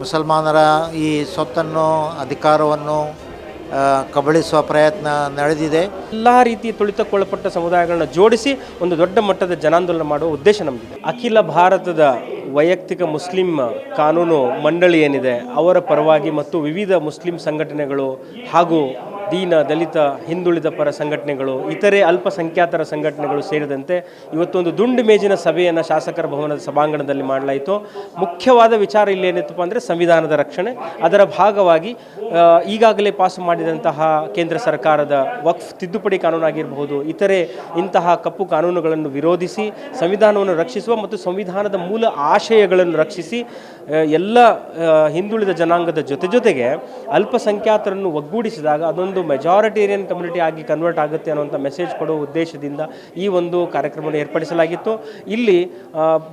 ಮುಸಲ್ಮಾನರ ಈ ಸ್ವತ್ತನ್ನು ಅಧಿಕಾರವನ್ನು ಕಬಳಿಸುವ ಪ್ರಯತ್ನ ನಡೆದಿದೆ. ಎಲ್ಲ ರೀತಿ ತುಳಿತಕ್ಕೊಳಪಟ್ಟ ಸಮುದಾಯಗಳನ್ನ ಜೋಡಿಸಿ ಒಂದು ದೊಡ್ಡ ಮಟ್ಟದ ಜನಾಂದೋಲನ ಮಾಡುವ ಉದ್ದೇಶ ನಮಗಿದೆ ಅಖಿಲ ಭಾರತದ ವೈಯಕ್ತಿಕ ಮುಸ್ಲಿಂ ಕಾನೂನು ಮಂಡಳಿ ಏನಿದೆ, ಅವರ ಪರವಾಗಿ ಮತ್ತು ವಿವಿಧ ಮುಸ್ಲಿಂ ಸಂಘಟನೆಗಳು ಹಾಗೂ ದೀನ, ದಲಿತ, ಹಿಂದುಳಿದ ಪರ ಸಂಘಟನೆಗಳು, ಇತರೆ ಅಲ್ಪಸಂಖ್ಯಾತರ ಸಂಘಟನೆಗಳು ಸೇರಿದಂತೆ ಇವತ್ತೊಂದು ದುಂಡು ಮೇಜಿನ ಸಭೆಯನ್ನು ಶಾಸಕರ ಭವನದ ಸಭಾಂಗಣದಲ್ಲಿ ಮಾಡಲಾಯಿತು. ಮುಖ್ಯವಾದ ವಿಚಾರ ಇಲ್ಲಿ ಏನಿತ್ತಪ್ಪ ಅಂದರೆ ಸಂವಿಧಾನದ ರಕ್ಷಣೆ. ಅದರ ಭಾಗವಾಗಿ ಈಗಾಗಲೇ ಪಾಸ್ ಮಾಡಿದಂತಹ ಕೇಂದ್ರ ಸರ್ಕಾರದ ವಕ್ಫ್ ತಿದ್ದುಪಡಿ ಕಾನೂನಾಗಿರಬಹುದು, ಇತರೆ ಇಂತಹ ಕಪ್ಪು ಕಾನೂನುಗಳನ್ನು ವಿರೋಧಿಸಿ, ಸಂವಿಧಾನವನ್ನು ರಕ್ಷಿಸುವ ಮತ್ತು ಸಂವಿಧಾನದ ಮೂಲ ಆಶಯಗಳನ್ನು ರಕ್ಷಿಸಿ ಎಲ್ಲ ಹಿಂದುಳಿದ ಜನಾಂಗದ ಜೊತೆ ಜೊತೆಗೆ ಅಲ್ಪಸಂಖ್ಯಾತರನ್ನು ಒಗ್ಗೂಡಿಸಿದಾಗ ಅದೊಂದು ಮೆಜಾರಿಟೇರಿಯನ್ ಕಮ್ಯುನಿಟಿ ಆಗಿ ಕನ್ವರ್ಟ್ ಆಗುತ್ತೆ ಅನ್ನುವಂಥ ಮೆಸೇಜ್ ಕೊಡುವ ಉದ್ದೇಶದಿಂದ ಈ ಒಂದು ಕಾರ್ಯಕ್ರಮವನ್ನು ಏರ್ಪಡಿಸಲಾಗಿತ್ತು. ಇಲ್ಲಿ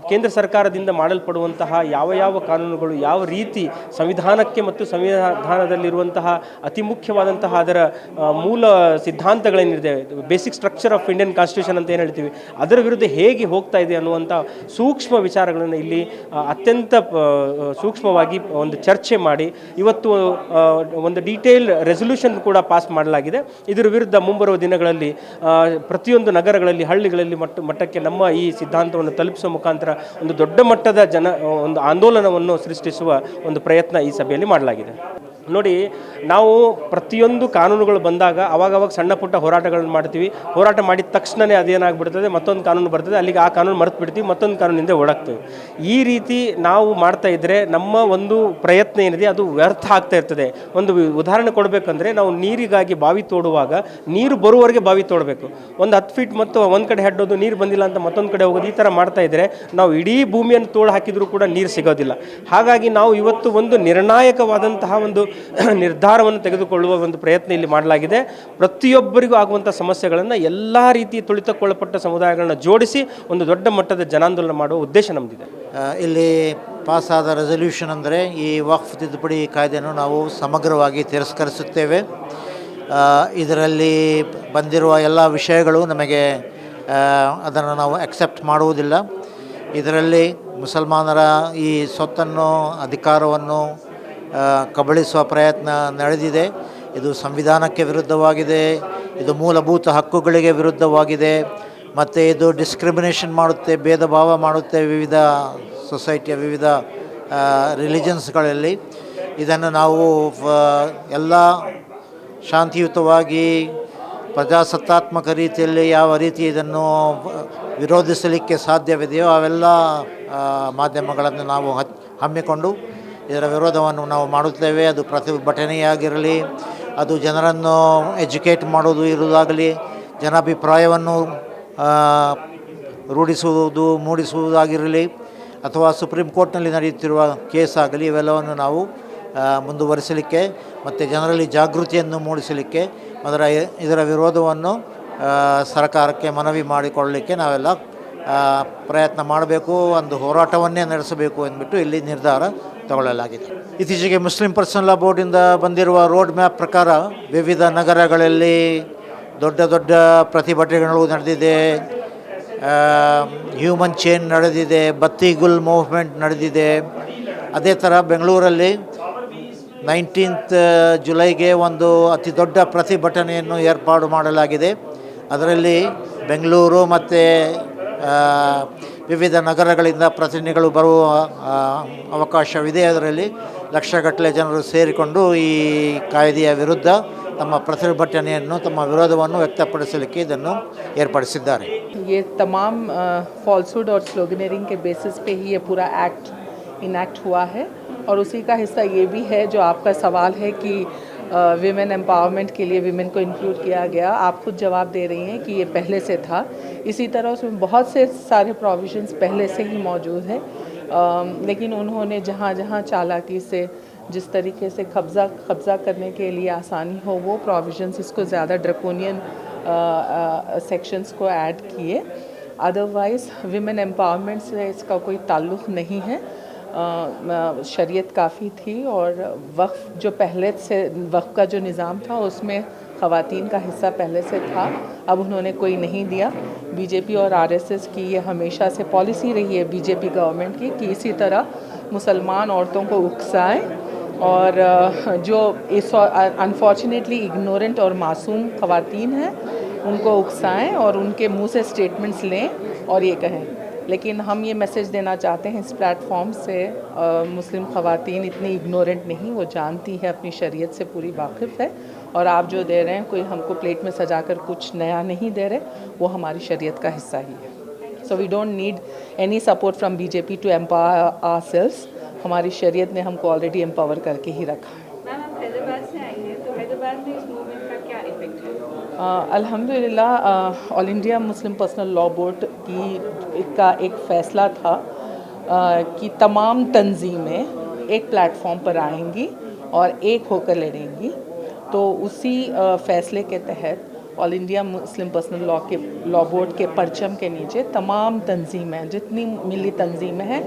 ಕೇಂದ್ರ ಸರ್ಕಾರದಿಂದ ಮಾಡಲ್ಪಡುವಂತಹ ಯಾವ ಯಾವ ಕಾನೂನುಗಳು, ಯಾವ ರೀತಿ ಸಂವಿಧಾನಕ್ಕೆ ಮತ್ತು ಸಂವಿಧಾನದಲ್ಲಿರುವಂತಹ ಅತಿ ಮುಖ್ಯವಾದಂತಹ ಅದರ ಮೂಲ ಸಿದ್ಧಾಂತಗಳೇನಿದೆ basic structure of Indian constitution ಅಂತ ಏನು ಹೇಳ್ತೀವಿ, ಅದರ ವಿರುದ್ಧ ಹೇಗೆ ಹೋಗ್ತಾ ಇದೆ ಅನ್ನುವಂಥ ಸೂಕ್ಷ್ಮ ವಿಚಾರಗಳನ್ನು ಇಲ್ಲಿ ಅತ್ಯಂತ ಸೂಕ್ಷ್ಮವಾಗಿ ಒಂದು ಚರ್ಚೆ ಮಾಡಿ, ಇವತ್ತು ಒಂದು ಡೀಟೇಲ್ ರೆಸೊಲ್ಯೂಷನ್ ಕೂಡ ಪಾಸ್ ಮಾಡಲಾಗಿದೆ. ಇದರ ವಿರುದ್ಧ ಮುಂಬರುವ ದಿನಗಳಲ್ಲಿ ಪ್ರತಿಯೊಂದು ನಗರಗಳಲ್ಲಿ, ಹಳ್ಳಿಗಳಲ್ಲಿ ಮಟ್ಟ, ಮಟ್ಟಕ್ಕೆ ನಮ್ಮ ಈ ಸಿದ್ಧಾಂತವನ್ನು ತಲುಪಿಸುವ ಮುಖಾಂತರ ಒಂದು ದೊಡ್ಡ ಮಟ್ಟದ ಜನ, ಒಂದು ಆಂದೋಲನವನ್ನು ಸೃಷ್ಟಿಸುವ ಒಂದು ಪ್ರಯತ್ನ ಈ ಸಭೆಯಲ್ಲಿ ಮಾಡಲಾಗಿದೆ. ನೋಡಿ, ನಾವು ಪ್ರತಿಯೊಂದು ಕಾನೂನುಗಳು ಬಂದಾಗ ಅವಾಗವಾಗ ಸಣ್ಣ ಪುಟ್ಟ ಹೋರಾಟಗಳನ್ನು ಮಾಡ್ತೀವಿ. ಹೋರಾಟ ಮಾಡಿದ ತಕ್ಷಣವೇ ಅದೇನಾಗ್ಬಿಡ್ತದೆ, ಮತ್ತೊಂದು ಕಾನೂನು ಬರ್ತದೆ, ಅಲ್ಲಿಗೆ ಆ ಕಾನೂನು ಮರೆತು ಬಿಡ್ತೀವಿ, ಮತ್ತೊಂದು ಕಾನೂನಿಂದ ಓಡಾಕ್ತೀವಿ. ಈ ರೀತಿ ನಾವು ಮಾಡ್ತಾ ಇದ್ದರೆ ನಮ್ಮ ಒಂದು ಪ್ರಯತ್ನ ಏನಿದೆ, ಅದು ವ್ಯರ್ಥ ಆಗ್ತಾ ಇರ್ತದೆ. ಒಂದು ಉದಾಹರಣೆ ಕೊಡಬೇಕಂದ್ರೆ, ನಾವು ನೀರಿಗಾಗಿ ಬಾವಿ ತೋಡುವಾಗ ನೀರು ಬರುವವರೆಗೆ ಬಾವಿ ತೋಡಬೇಕು. ಒಂದು ಹತ್ತು ಫೀಟ್ ಮತ್ತು ಒಂದು ಕಡೆ ಹೆಡ್ಡೋದು, ನೀರು ಬಂದಿಲ್ಲ ಅಂತ ಮತ್ತೊಂದು ಕಡೆ ಹೋಗೋದು, ಈ ಥರ ಮಾಡ್ತಾ ಇದ್ದರೆ ನಾವು ಇಡೀ ಭೂಮಿಯನ್ನು ತೋಳು ಹಾಕಿದರೂ ಕೂಡ ನೀರು ಸಿಗೋದಿಲ್ಲ. ಹಾಗಾಗಿ ನಾವು ಇವತ್ತು ಒಂದು ನಿರ್ಣಾಯಕವಾದಂತಹ ಒಂದು ನಿರ್ಧಾರವನ್ನು ತೆಗೆದುಕೊಳ್ಳುವ ಒಂದು ಪ್ರಯತ್ನ ಇಲ್ಲಿ ಮಾಡಲಾಗಿದೆ. ಪ್ರತಿಯೊಬ್ಬರಿಗೂ ಆಗುವಂಥ ಸಮಸ್ಯೆಗಳನ್ನು ಎಲ್ಲ ರೀತಿ ತುಳಿತಕ್ಕೊಳಪಟ್ಟ ಸಮುದಾಯಗಳನ್ನ ಜೋಡಿಸಿ ಒಂದು ದೊಡ್ಡ ಮಟ್ಟದ ಜನಾಂದೋಲನ ಮಾಡುವ ಉದ್ದೇಶ ನಮ್ಮದಿದೆ ಇಲ್ಲಿ ಪಾಸಾದ ರೆಸಲ್ಯೂಷನ್ ಅಂದರೆ ಈ ವಕ್ಫ್ ತಿದ್ದುಪಡಿ ಕಾಯ್ದೆಯನ್ನು ನಾವು ಸಮಗ್ರವಾಗಿ ತಿರಸ್ಕರಿಸುತ್ತೇವೆ. ಇದರಲ್ಲಿ ಬಂದಿರುವ ಎಲ್ಲ ವಿಷಯಗಳು ನಮಗೆ ಅದನ್ನು ನಾವು ಅಕ್ಸೆಪ್ಟ್ ಮಾಡುವುದಿಲ್ಲ. ಇದರಲ್ಲಿ ಮುಸಲ್ಮಾನರ ಈ ಸ್ವತ್ತನ್ನು, ಅಧಿಕಾರವನ್ನು ಕಬಳಿಸುವ ಪ್ರಯತ್ನ ನಡೆದಿದೆ. ಇದು ಸಂವಿಧಾನಕ್ಕೆ ವಿರುದ್ಧವಾಗಿದೆ. ಇದು ಮೂಲಭೂತ ಹಕ್ಕುಗಳಿಗೆ ವಿರುದ್ಧವಾಗಿದೆ. ಮತ್ತು ಇದು ಡಿಸ್ಕ್ರಿಮಿನೇಷನ್ ಮಾಡುತ್ತೆ ಭೇದ ಭಾವ ಮಾಡುತ್ತೆ ವಿವಿಧ ಸೊಸೈಟಿಯ ವಿವಿಧ ರಿಲಿಜನ್ಸ್ಗಳಲ್ಲಿ. ಇದನ್ನು ನಾವು ಎಲ್ಲ ಶಾಂತಿಯುತವಾಗಿ, ಪ್ರಜಾಸತ್ತಾತ್ಮಕ ರೀತಿಯಲ್ಲಿ ಯಾವ ರೀತಿ ಇದನ್ನು ವಿರೋಧಿಸಲಿಕ್ಕೆ ಸಾಧ್ಯವಿದೆಯೋ ಅವೆಲ್ಲ ಮಾಧ್ಯಮಗಳನ್ನು ನಾವು ಹಮ್ಮಿಕೊಂಡು ಇದರ ವಿರೋಧವನ್ನು ನಾವು ಮಾಡುತ್ತೇವೆ. ಅದು ಪ್ರತಿಭಟನೆಯಾಗಿರಲಿ, ಅದು ಜನರನ್ನು ಎಜುಕೇಟ್ ಮಾಡೋದು ಇರುವುದಾಗಲಿ, ಜನಾಭಿಪ್ರಾಯವನ್ನು ರೂಢಿಸುವುದು, ಮೂಡಿಸುವುದಾಗಿರಲಿ, ಅಥವಾ ಸುಪ್ರೀಂ ಕೋರ್ಟ್ನಲ್ಲಿ ನಡೆಯುತ್ತಿರುವ ಕೇಸ್ ಆಗಲಿ ಇವೆಲ್ಲವನ್ನು ನಾವು ಮುಂದುವರಿಸಲಿಕ್ಕೆ ಮತ್ತು ಜನರಲ್ಲಿ ಜಾಗೃತಿಯನ್ನು ಮೂಡಿಸಲಿಕ್ಕೆ ಅದರ, ಇದರ ವಿರೋಧವನ್ನು ಸರ್ಕಾರಕ್ಕೆ ಮನವಿ ಮಾಡಿಕೊಳ್ಳಲಿಕ್ಕೆ ನಾವೆಲ್ಲ ಪ್ರಯತ್ನ ಮಾಡಬೇಕು, ಒಂದು ಹೋರಾಟವನ್ನೇ ನಡೆಸಬೇಕು ಅಂದ್ಬಿಟ್ಟು ಇಲ್ಲಿ ನಿರ್ಧಾರ ತಗೊಳ್ಳಲಾಗಿದೆ. ಇತ್ತೀಚೆಗೆ ಮುಸ್ಲಿಂ ಪರ್ಸನಲ್ ಲಾ ಬೋರ್ಡಿಂದ ಬಂದಿರುವ ರೋಡ್ ಮ್ಯಾಪ್ ಪ್ರಕಾರ ವಿವಿಧ ನಗರಗಳಲ್ಲಿ ದೊಡ್ಡ ದೊಡ್ಡ ಪ್ರತಿಭಟನೆಗಳು ನಡೆದಿದೆ. ಹ್ಯೂಮನ್ ಚೇನ್ ನಡೆದಿದೆ ಬತ್ತಿಗುಲ್ ಮೂವ್ಮೆಂಟ್ ನಡೆದಿದೆ. ಅದೇ ಥರ ಬೆಂಗಳೂರಲ್ಲಿ ನೈನ್ಟೀನ್ತ್ ಜುಲೈಗೆ ಒಂದು ಅತಿ ದೊಡ್ಡ ಪ್ರತಿಭಟನೆಯನ್ನು ಏರ್ಪಾಡು ಮಾಡಲಾಗಿದೆ. ಅದರಲ್ಲಿ ಬೆಂಗಳೂರು ಮತ್ತು ವಿವಿಧ ನಗರಗಳಿಂದ ಪ್ರತಿನಿಧಿಗಳು ಬರುವ ಆ, ಅವಕಾಶವಿದೆ ಅದರಲ್ಲಿ ಲಕ್ಷಗಟ್ಟಲೆ ಜನರು ಸೇರಿಕೊಂಡು ಈ ಕಾಯ್ದೆಯ ವಿರುದ್ಧ ತಮ್ಮ ಪ್ರತಿಭಟನೆಯನ್ನು ತಮ್ಮ ವಿರೋಧವನ್ನು ವ್ಯಕ್ತಪಡಿಸಲಿಕ್ಕೆ ಇದನ್ನು ಏರ್ಪಡಿಸಿದ್ದಾರೆ ये तमाम फॉल्सुड और स्लोगनरिंग के बेसिस पे ही ये पूरा एक्ट इनैक्ट हुआ है और उसी का हिस्सा ये भी है जो आपका सवाल है कि विमेन एम्पावरमेंट के लिए विमेन को इंक्लूड किया गया। आप खुद जवाब दे रही हैं कि ये पहले से था। इसी तरह उसमें बहुत से सारे प्रोविजंस पहले से ही मौजूद है। लेकिन उन्होंने जहाँ जहाँ चालाकी से, जिस तरीके से कब्ज़ा कब्ज़ा करने के लिए आसानी हो, वो प्रोविजंस इसको ज़्यादा ड्रकोनियन सेक्शंस को ऐड किए। अदरवाइज़ विमेन एम्पावरमेंट से इसका कोई ताल्लुक़ नहीं है। शरीयत काफ़ी थी और वक्फ जो पहले से, वक्फ का जो निज़ाम था उसमें ख़वातीन का हिस्सा पहले से था। अब उन्होंने कोई नहीं दिया। बीजेपी और आरएसएस की ये हमेशा से पॉलिसी रही है बीजेपी गवर्नमेंट की कि इसी तरह मुसलमान औरतों को उकसाएँ और जो इस अनफॉर्चुनेटली इग्नोरेंट और मासूम खवातीन हैं, उनको उकसाएँ और उनके मुँह से स्टेटमेंट्स लें और ये कहें। लेकिन हम ये मैसेज देना चाहते हैं इस प्लेटफॉर्म से अ, मुस्लिम खवातीन इतनी इग्नोरेंट नहीं वो जानती है अपनी शरीयत से पूरी वाकिफ़ है और आप जो दे रहे हैं कोई हमको प्लेट में सजा कर कुछ नया नहीं दे रहे वो हमारी शरीयत का हिस्सा ही है। So we don't need any support from BJP to empower ourselves हमारी शरीयत ने हमको ऑलरेडी एम्पावर करके ही रखा। है मैम आप हैदराबाद से आई हैं तो हैदराबाद में इस मूवमेंट का क्या इफ़ेक्ट है अ, अल्हम्दुलिल्लाह all India Muslim personal law board की का एक फ़ैसला था कि तमाम तंजीमें एक प्लेटफॉर्म पर आएँगी और एक होकर लड़ेंगी। तो उसी फ़ैसले के तहत all India Muslim personal law के लॉ बोर्ड के परचम के नीचे तमाम तंजीमें जितनी मिली तंजीमें हैं,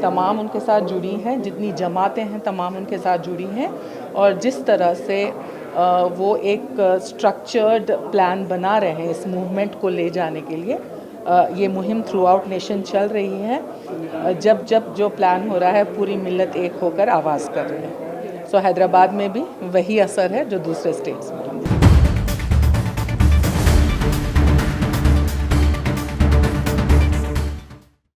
तमाम उनके साथ जुड़ी हैं, जितनी जमातें हैं, तमाम उनके साथ जुड़ी हैं और जिस तरह से वो एक स्ट्रक्चर्ड प्लान बना रहे हैं इस मूवमेंट को ले जाने के लिए। ये मुहिम थ्रू आउट नेशन चल रही है। जब जब जो प्लान हो रहा है, पूरी मिलत एक होकर आवाज़ कर रही है। सो हैदराबाद में भी वही असर है जो दूसरे स्टेट्स में।